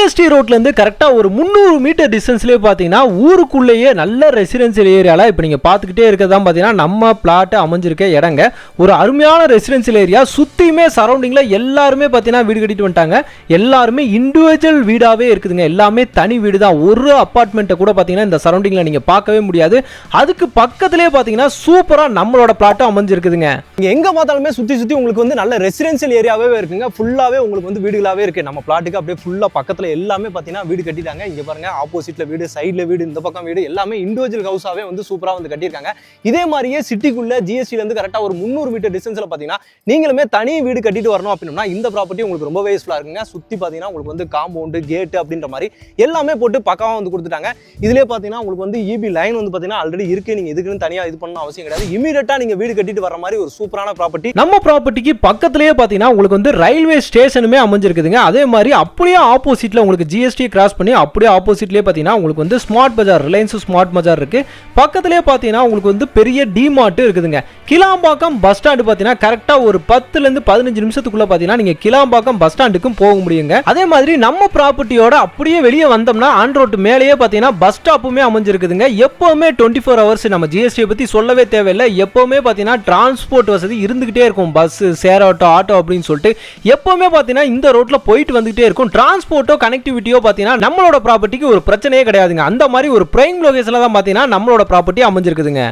GST ரோட்லேருந்து கரெக்டாக ஒரு முந்நூறு மீட்டர் டிஸ்டன்ஸ்லேயே பார்த்தீங்கன்னா ஊருக்குள்ளேயே நல்ல ரெசிடென்சியல் ஏரியாவில் இப்போ நீங்கள் பார்த்துக்கிட்டே இருக்கிறதான் பார்த்தீங்கன்னா நம்ம பிளாட்டு அமைஞ்சிருக்க இடங்க. ஒரு அருமையான ரெசிடென்சியல் ஏரியா சுற்றியுமே சரௌண்டிங்கில் எல்லாருமே பார்த்தீங்கன்னா வீடு கட்டிட்டு வந்துட்டாங்க. எல்லாருமே இண்டிவிஜுவல் வீடாகவே இருக்குதுங்க. எல்லாமே தனி வீடு தான் ஒரு அப்பார்ட்மெண்ட்டை கூட பார்த்தீங்கன்னா இந்த சரௌண்டிங்கில் நீங்கள் பார்க்கவே முடியாது. அதுக்கு பக்கத்துலேயே பார்த்தீங்கன்னா சூப்பராக நம்மளோட பிளாட்டும் அமைஞ்சிருக்குதுங்க. நீங்கள் எங்கே பார்த்தாலுமே சுற்றி சுற்றி உங்களுக்கு வந்து நல்ல ரெசிடென்சியல் ஏரியாவே இருக்குங்க. ஃபுல்லாகவே உங்களுக்கு வந்து வீடுகளாகவே இருக்குது நம்ம பிளாட்டுக்கு அப்படியே ஃபுல்லாக பக்கத்தில் எல்லாமே பார்த்தீங்கன்னா வீடு கட்டிட்டாங்க. இங்கே பாருங்கள் ஆப்போசிட்டில் வீடு சைடில் வீடு இந்த பக்கம் வீடு எல்லாமே இண்டிவிஜுவல் ஹவுஸாகவே வந்து சூப்பராக வந்து கட்டியிருக்காங்க. இதே மாதிரியே சிட்டிக்குள்ளே ஜிஎஸ்டிலேருந்து கரெக்டாக ஒரு முந்நூறு மீட்டர் டிஸ்டன்ஸில் பார்த்தீங்கன்னா நீங்களுமே தனி வீடு கட்டிட்டு வரணும் அப்படின்னா இந்த ப்ராப்பர்ட்டி உங்களுக்கு ரொம்பவே யூஸ்ஃபுல்லா இருக்குங்க. சுற்றி பார்த்தீங்கன்னா உங்களுக்கு வந்து காம்பவுண்டு கேட்டு அப்படின்ற மாதிரி எல்லாமே போட்டு பக்காவா வந்து கொடுத்துட்டாங்க. இதிலே பார்த்தீங்கன்னா உங்களுக்கு வந்து இபி லைன் வந்து பார்த்தீங்கன்னா ஆல்ரெடி இருக்குது நீங்கள் இதுக்குன்னு தனியாக இது பண்ணணும் அவசியம் கிடையாது. இமீடியட்டாக நீங்கள் வீடு கட்டிட்டு வர மாதிரி ஒரு சூப்பரான ப்ராப்பர்ட்டி நம்ம ப்ராப்பர்ட்டிக்கு பக்கத்துலேயே பார்த்தீங்கன்னா உங்களுக்கு வந்து ரயில்வே ஸ்டேஷனுமே அமைஞ்சிருக்குதுங்க. அதே மாதிரி அப்படியே ஆப்போசிட்டில் உங்களுக்கு ஜிஎஸ்டி கிராஸ் பண்ணி அப்படியே ஆப்போசிட்லேயே பார்த்தீங்கன்னா உங்களுக்கு வந்து Smart Bazaar Reliance Smart Bazaar இருக்கு. பக்கத்துலேயே பார்த்தீங்கன்னா உங்களுக்கு வந்து பெரிய டிமார்ட்டு இருக்குதுங்க. கிளாம்பாக்கம் பஸ் ஸ்டாண்டு பார்த்தீங்கன்னா கரெக்டாக ஒரு பத்துலேருந்து பதினஞ்சு நிமிஷத்துக்குள்ளே பார்த்தீங்கன்னா நீங்கள் கிளாம்பாக்கம் பஸ் ஸ்டாண்டுக்கும் போக முடியுங்க. அதே மாதிரி நம்ம ப்ராப்பர்ட்டியோட அப்படியே வெளியே வந்தோம்னா ஆன் ரோட்டு மேலேயே பார்த்தீங்கன்னா பஸ் ஸ்டாப்புமே அமைஞ்சிருக்குதுங்க. எப்போவுமே டுவெண்ட்டி ஃபோர் ஹவர்ஸ் நம்ம ஜிஎஸ்டியை பற்றி சொல்லவே தேவையில்லை. எப்போவுமே பார்த்தீங்கன்னா டிரான்ஸ்போர்ட் வசதி இருந்துகிட்டே இருக்கும். பஸ் சேர் ஆட்டோ ஆட்டோ அப்படின்னு சொல்லிட்டு எப்போவுமே பார்த்தீங்கன்னா இந்த ரோட்டில் போயிட்டு வந்துகிட்டே இருக்கும். டிரான்ஸ்போர்ட்டோ கனெக்டிவிட்டியோ பார்த்தீங்கன்னா நம்மளோட ப்ராப்பர்ட்டிக்கு ஒரு பிரச்சனையே கிடையாதுங்க. அந்த மாதிரி ஒரு பிரைம் லொகேஷனில் தான் பார்த்தீங்கன்னா நம்மளோட ப்ராப்பர்ட்டி அமைஞ்சிருக்குதுங்க.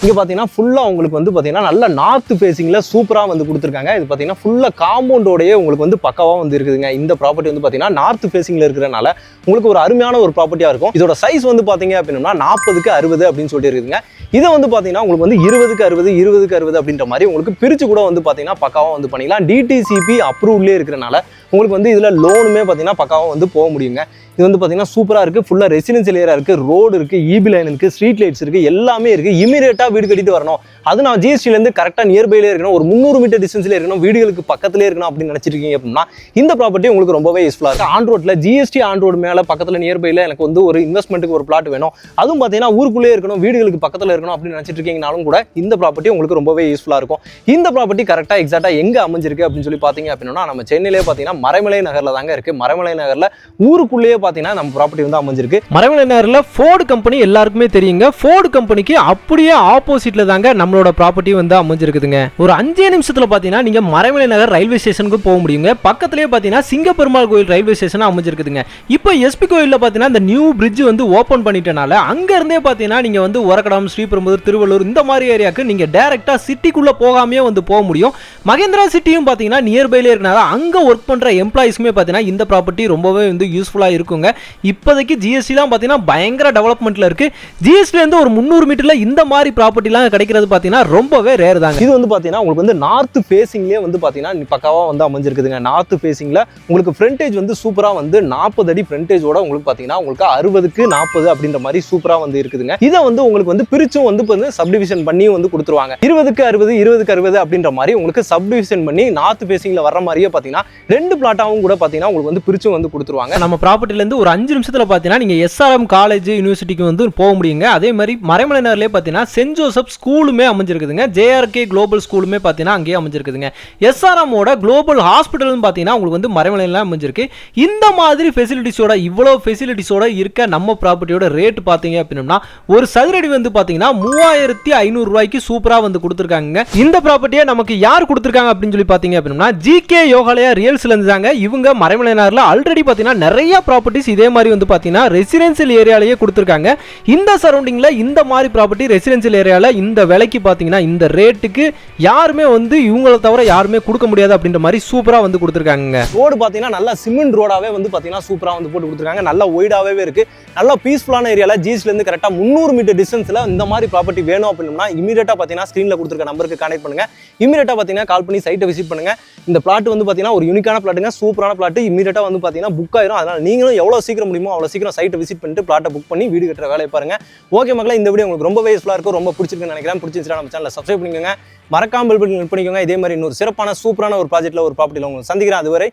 இங்கே பார்த்தீங்கன்னா ஃபுல்லாக உங்களுக்கு வந்து பார்த்தீங்கன்னா நல்ல நார்த் ஃபேஸிங்கில் சூப்பராக வந்து கொடுத்துருக்காங்க. இது பார்த்தீங்கன்னா ஃபுல்லாக காம்பவுண்டோடயே உங்களுக்கு வந்து பக்கவாக வந்து இருக்குதுங்க. இந்த ப்ராப்பர்ட்டி வந்து பார்த்தீங்கன்னா நார்த் ஃபேஸிங்கில் இருக்கிறனால உங்களுக்கு ஒரு அருமையான ஒரு ப்ராப்பர்ட்டியாக இருக்கும். இதோட சைஸ் வந்து பார்த்தீங்க அப்படின்னா நாற்பதுக்கு அறுபது அப்படின்னு சொல்லிட்டு இருக்குதுங்க இதை வந்து பார்த்தீங்கன்னா உங்களுக்கு வந்து இருபதுக்கு அறுபது இருபதுக்கு அறுபது அப்படின்ற மாதிரி உங்களுக்கு பிரிச்சு கூட வந்து பார்த்தீங்கன்னா பக்காவாக வந்து பண்ணிக்கலாம். டிடிசிபி அப்ரூவ்லேயே இருக்கிறனால உங்களுக்கு வந்து இதில் லோனுமே பார்த்தீங்கன்னா பக்காவாக வந்து போக முடியுங்க. இது வந்து பார்த்தீங்கன்னா சூப்பராக இருக்குது ஃபுல்லாக ரெசிடென்சியல் ஏரியா இருக்குது ரோடு இருக்குது இபி லைன் இருக்குது ஸ்ட்ரீட் லைட்ஸ் இருக்குது எல்லாமே இருக்குது இமீடியட்டாக வீடு கட்டிட்டு வரணும். அது நான் ஜிஎஸ்டிலேருந்து கரெக்டாக நியர்பைலே இருக்கணும். ஒரு முந்நூறு மீட்டர் டிஸ்டன்ஸ்ல இருக்கணும். வீடுகளுக்கு பக்கத்துலேயே இருக்கணும் அப்படின்னு நினச்சிருக்கீங்க அப்படின்னா இந்த ப்ராப்பர்ட்டி உங்களுக்கு ரொம்பவே யூஸ்ஃபுல்லாக இருக்குது ஆன் ரோட்டில் ஜிஎஸ்டி ஆன் ரோடு மேலே பக்கத்தில் நியர்பைல எனக்கு வந்து ஒரு இன்வெஸ்ட்மெண்ட்டுக்கு ஒரு பிளாட் வேணும். அதுவும் பார்த்தீங்கன்னா ஊருக்குள்ளே இருக்கணும் வீடுகளுக்கு பக்கத்தில் இருக்கணும் அப்படின்னு நினச்சிட்டு இருக்கீங்கனாலும் கூட இந்த ப்ராப்பர்ட்டி உங்களுக்கு ரொம்பவே யூஸ்ஃபுல்லாக இருக்கும். இந்த ப்ராப்பர்ட்டி கரெக்டாக எக்ஸாக்டாக எங்கே அமைஞ்சிருக்கு அப்படின்னு சொல்லி பார்த்தீங்க அப்படின்னா நம்ம சென்னையிலே பார்த்தீங்கன்னா மறைமலை நகரில் தாங்க இருக்குது மறைமலை நகரில் ஊருக்குள்ளேயே பார்த்தீங்கன்னா நம்ம ப்ராப்பர்ட்டி வந்து அமைஞ்சிருக்கு. மரவளை நகரில் ஃபோர்டு கம்பெனி எல்லாருக்குமே தெரியுங்க. ஃபோர்டு கம்பெனிக்கு அப்படியே ஆப்போசிட்ல தாங்க நம்மளோட ப்ராப்பர்ட்டி வந்து அமைஞ்சிருக்குதுங்க. ஒரு அஞ்சே நிமிஷத்தில் பார்த்தீங்கன்னா நீங்க மரவளை நகர் ரயில்வே ஸ்டேஷனுக்கு போக முடியுங்க. பக்கத்துலேயே பார்த்தீங்கன்னா சிங்கப்பெருமாள் கோயில் ரயில்வே ஸ்டேஷன் அமைஞ்சிருக்குதுங்க. இப்போ எஸ்பி கோயிலில் பார்த்தீங்கன்னா இந்த நியூ பிரிட்ஜ் வந்து ஓப்பன் பண்ணிட்டனால அங்க இருந்தே பார்த்தீங்கன்னா நீங்க வந்து உரக்கடம் ஸ்ரீபெரும்புதூர் திருவள்ளூர் இந்த மாதிரி ஏரியாவுக்கு நீங்க டேரெக்டாக சிட்டிக்குள்ள போகாமே வந்து போக முடியும். மகேந்திரா சிட்டியும் பார்த்தீங்கன்னா நியர்பைலே இருக்கனால அங்க ஒர்க் பண்ற எம்ப்ளாயிஸ்க்குமே பார்த்தீங்கன்னா இந்த ப்ராப்பர்ட்டி ரொம்பவே வந்து யூஸ்ஃபுல்லா இருக்குங்க இப்போதைக்கு ஜிஎஸ்டிலாம் பார்த்தீங்கன்னா பயங்கர டெவலப்மெண்ட்ல இருக்கு. ஜிஎஸ்டில இருந்து ஒரு முந்நூறு மீட்டர்ல இந்த மாதிரி ப்ராப்பர்ட்டிலாம் கிடைக்கிறது பார்த்தீங்கன்னா ரொம்பவே ரேர் தாங்க. இது வந்து பாத்தீங்கன்னா உங்களுக்கு வந்து நார்த் ஃபேசிங்லேயே வந்து பாத்தீங்கன்னா பக்காவா வந்து அமைஞ்சிருக்குதுங்க. நார்த் ஃபேசிங்ல உங்களுக்கு ஃப்ரண்டேஜ் வந்து சூப்பரா வந்து நாற்பது அடி ஃப்ரண்டேஜோட உங்களுக்கு பாத்தீங்கன்னா உங்களுக்கு அறுபதுக்கு நாற்பது அப்படின்ற மாதிரி சூப்பரா வந்து இருக்குதுங்க. இதை வந்து உங்களுக்கு வந்து பிரிச்சும் வந்து வந்து சப்டிவிஷன் பண்ணியும் வந்து கொடுத்துருவாங்க. இருபதுக்கு அறுபது இருபதுக்கு அறுபது அப்படின்ற மாதிரி உங்களுக்கு சப்டிவிஷன் பண்ணி நார்த் ஃபேசிங்ல வர மாதிரியே பாத்தீங்கன்னா ரெண்டு பிளாட்டாவும் கூட பாத்தீங்கன்னா உங்களுக்கு வந்து பிரிச்சும் வந்து கொடுத்துருவாங்க. நம்ம ப்ராப்பர்ட்டில இருந்து ஒரு அஞ்சு நிமிஷத்துல பார்த்தீங்கன்னா நீங்க எஸ்ஆர்எம் காலேஜ் யூனிவர்சிட்டிக்கு வந்து போக முடியுங்க. அதே மாதிரி மறைமலை நேரிலே பார்த்தீங்கன்னா சென்ட் ஜோசப் ஸ்கூலுமே அமைஞ்சிருக்குதுங்க. ஜேஆர்கே குளோபல் ஸ்கூலுமே பார்த்தீங்கன்னா அங்கேயே அமைஞ்சிருக்குதுங்க. எஸ்ஆர்எம்மோட குளோபல் ஹாஸ்பிட்டல்னு பார்த்தீங்கன்னா உங்களுக்கு வந்து மறைமலையில் அமைஞ்சிருக்கு. இந்த மாதிரி ஃபெசிலிட்டிஸோட இவ்வளோ ஃபெசிலிட்டிஸோட இருக்க நம்ம ப்ராப்பர்ட்டியோட ரேட் பார்த்தீங்க அப்படின்னா ஒரு சதுரடி வந்து பார்த்தீங்கன்னா மூவாயிரத்தி ஐநூறு ரூபாய்க்கு சூப்பராக வந்து கொடுத்துருக்காங்க இந்த ப்ராப்பர்ட்டியை நமக்கு யார் கொடுத்துருக்காங்க அப்படின்னு சொல்லி பார்த்தீங்க அப்படின்னா ஜிகே யோகாலயா ரியல்ஸ்லேருந்து தாங்க இவங்க மறைமலைனாரில் ஆல்ரெடி பார்த்தீங்கன்னா நிறைய ப்ராப்பர்ட்டி ப்ராப்பர்ட்டிஸ் இதே மாதிரி வந்து பார்த்தீங்கன்னா ரெசிடென்சியல் ஏரியாலேயே கொடுத்துருக்காங்க. இந்த சரௌண்டிங்கில் இந்த மாதிரி ப்ராப்பர்ட்டி ரெசிடென்சியல் ஏரியாவில் இந்த விலைக்கு பார்த்தீங்கன்னா இந்த ரேட்டுக்கு யாருமே வந்து இவங்களை தவிர யாருமே கொடுக்க முடியாது அப்படின்ற மாதிரி சூப்பராக வந்து கொடுத்துருக்காங்க ரோடு பார்த்தீங்கன்னா நல்லா சிமெண்ட் ரோடாகவே வந்து பார்த்தீங்கன்னா சூப்பராக வந்து போட்டு கொடுத்துருக்காங்க. நல்லா ஒய்டாவே இருக்கு. நல்லா பீஸ்ஃபுல்லான ஏரியாவில் ஜிஎஸ்லேருந்து கரெக்டாக முந்நூறு மீட்டர் டிஸ்டன்ஸில் இந்த மாதிரி ப்ராப்பர்ட்டி வேணும் அப்படின்னா இமீடியட்டாக பார்த்தீங்கன்னா ஸ்க்ரீனில் கொடுத்துருக்க நம்பருக்கு கனெக்ட் பண்ணுங்க. இமீடியட்டாக பார்த்தீங்கன்னா கால் பண்ணி சைட்டை விசிட் பண்ணுங்க. இந்த பிளாட் வந்து பார்த்தீங்கன்னா ஒரு யூனிக்கான பிளாட்டுங்க சூப்பரான பிளாட் இமீடியட்டாக வந்து பார்த்தீங்கன்னா புக் ஆயிரும். அதனால நீங்களும் எவ்வளோ சீக்கிரம் முடியுமோ அவ்வளோ சீக்கிரம் சைட்டை விசிட் பண்ணிட்டு பிளாட்டை புக் பண்ணி வீடு கட்டுற வேலையை பாருங்க. ஓகே மக்களே இந்த வீடியோ உங்களுக்கு ரொம்ப யூஸ்ஃபுல்லாக இருக்கும் ரொம்ப பிடிச்சிருக்குன்னு நினைக்கிறேன். பிடிச்சிருந்துச்சுன்னா நம்ம சேனலில் சப்ஸ்கிரைப் பண்ணிக்கோங்க. மறக்காமல் பெல் பண்ணிக்கோங்க. இதே மாதிரி இன்னொரு சிறப்பான சூப்பரான ஒரு ப்ராஜெக்ட்டில் ஒரு ப்ராப்பர்ட்டியில் உங்களுக்கு சந்திக்கிறேன். அதுவரை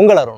உங்கள் அருண்.